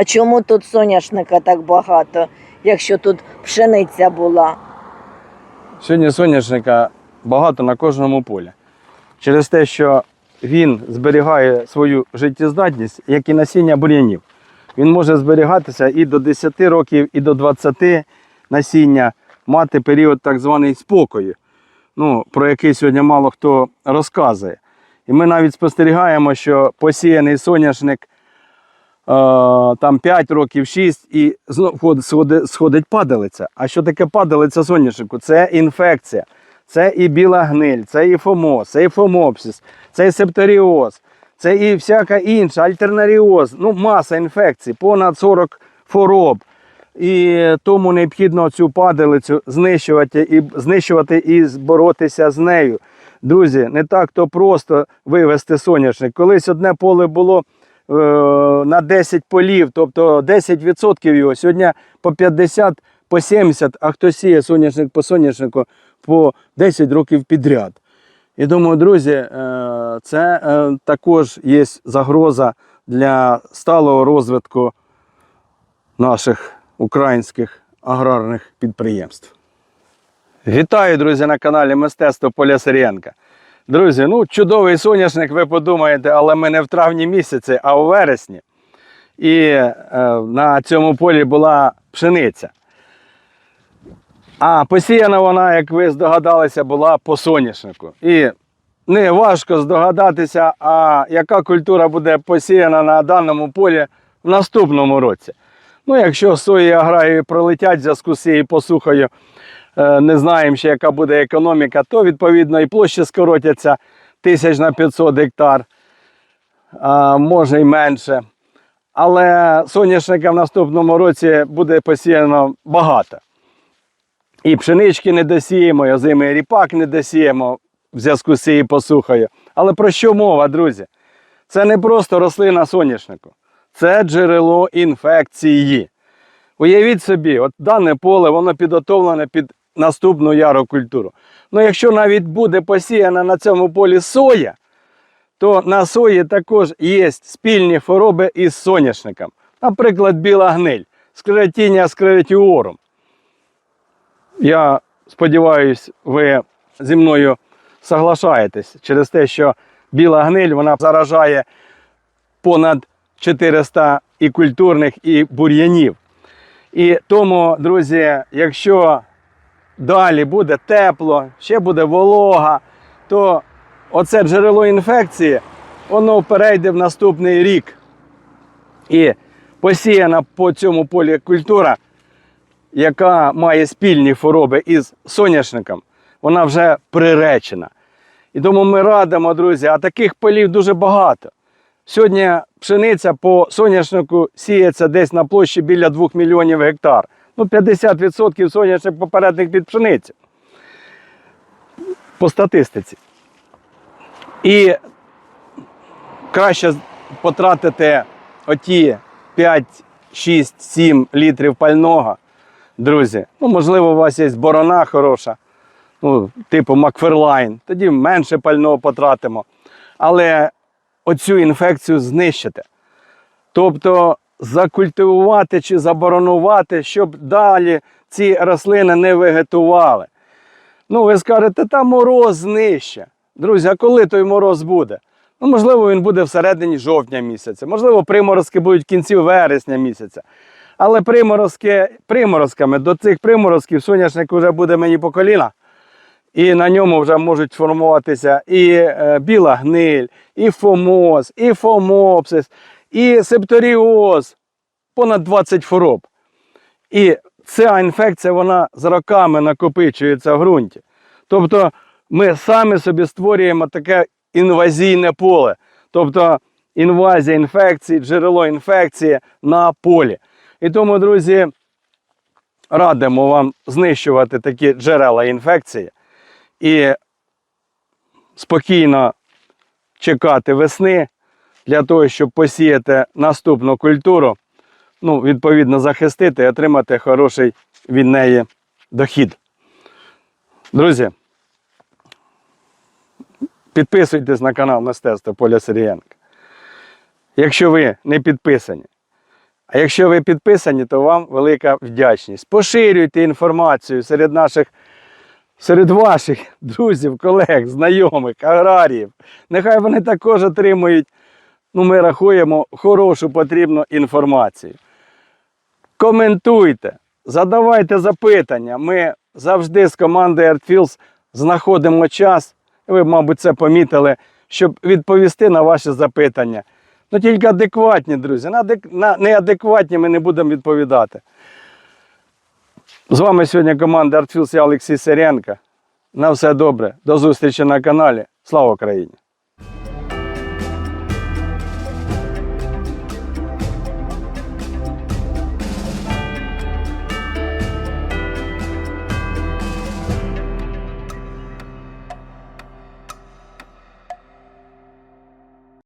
А чому тут соняшника так багато, якщо тут пшениця була? Сьогодні соняшника багато на кожному полі. Через те, що він зберігає свою життєздатність, як і насіння бур'янів. Він може зберігатися і до 10 років, і до 20 насіння, мати період так званий спокою, ну, про який сьогодні мало хто розказує. І ми навіть спостерігаємо, що посіяний соняшник там 5 років, 6 і знов сходить, падалиця. А що таке падалиця соняшнику? Це інфекція. Це і біла гниль, це і фомоз, це і фомопсис, це і септоріоз, це і всяка інша, альтернаріоз, ну маса інфекцій, понад 40 хвороб. І тому необхідно цю падалицю знищувати і знищувати і боротися з нею. Друзі, не так то просто вивести соняшник. Колись одне поле було е, на 10 полів, тобто 10% його. Сьогодні по 50, по 70, а хто сіє соняшник по соняшнику по 10 років підряд. І думаю, друзі, е, це е, також є загроза для сталого розвитку наших українських аграрних підприємств. Вітаю, друзі, на каналі Мистецтво Поля Сирієнка. Друзі, ну чудовий соняшник, ви подумаєте, але ми не в травні місяці, а у вересні. І е, на цьому полі була пшениця. А посіяна вона, як ви здогадалися, була по соняшнику. І не важко здогадатися, а яка культура буде посіяна на даному полі в наступному році. Ну, якщо сої аграрії пролетять в зв'язку з цією посухою, не знаємо ще, яка буде економіка, то відповідно і площі скоротяться тисяч на 500 гектар, а може й менше. Але соняшника в наступному році буде посіяно багато. І пшенички не досіємо, і озимий ріпак не досіємо в зв'язку з цією посухою. Але про що мова, друзі? Це не просто рослина соняшнику, це джерело інфекції. Уявіть собі, от дане поле воно підготовлене під наступну ярокультуру. Ну, якщо навіть буде посіяна на цьому полі соя, то на сої також є спільні хвороби із соняшником. Наприклад, біла гниль, склеротіння склеротіорум. Я сподіваюся, ви зі мною соглашаєтесь через те, що біла гниль вона заражає понад 400 і культурних, і бур'янів. І тому, друзі, якщо далі буде тепло, ще буде волога, то оце джерело інфекції, воно перейде в наступний рік. І посіяна по цьому полі культура, яка має спільні хвороби із соняшником, вона вже приречена. І тому ми радимо, друзі, а таких полів дуже багато. Сьогодні пшениця по соняшнику сіється десь на площі біля 2 мільйонів гектар. Ну, 50% соняшник попередник під пшеницю. По статистиці. І краще потратити оті 5, 6, 7 літрів пального. Друзі, ну, можливо, у вас є борона хороша, ну, типу Макферлайн, тоді менше пального потратимо. Але оцю інфекцію знищити. Тобто закультивувати чи заборонувати, щоб далі ці рослини не вегетували. Ну, ви скажете, та мороз знище. Друзі, а коли той мороз буде? Ну, можливо, він буде всередині жовтня місяця, можливо, приморозки будуть в кінці вересня місяця. Але приморозки приморозками до цих приморозків соняшник вже буде мені по коліна. І на ньому вже можуть формуватися і е, біла гниль, і фомоз, і фомопсис, і септоріоз, понад 20 хвороб. І ця інфекція вона з роками накопичується в ґрунті. Тобто ми самі собі створюємо таке інвазійне поле. Тобто інвазія інфекції, джерело інфекції на полі. І тому, друзі, радимо вам знищувати такі джерела інфекції і спокійно чекати весни для того, щоб посіяти наступну культуру, ну, відповідно, захистити і отримати хороший від неї дохід. Друзі, підписуйтесь на канал Мистецтво Поля Сирієнка. Якщо ви не підписані. А якщо ви підписані, то вам велика вдячність. Поширюйте інформацію серед наших, серед ваших друзів, колег, знайомих, аграріїв. Нехай вони також отримують, ну, ми рахуємо, хорошу потрібну інформацію. Коментуйте, задавайте запитання. Ми завжди з командою ArtFields знаходимо час, ви, мабуть, це помітили, щоб відповісти на ваші запитання. Ну тільки адекватні, друзі. На, на неадекватні ми не будемо відповідати. З вами сьогодні команда ArtFields, я Олексій Сиренко. На все добре. До зустрічі на каналі. Слава Україні!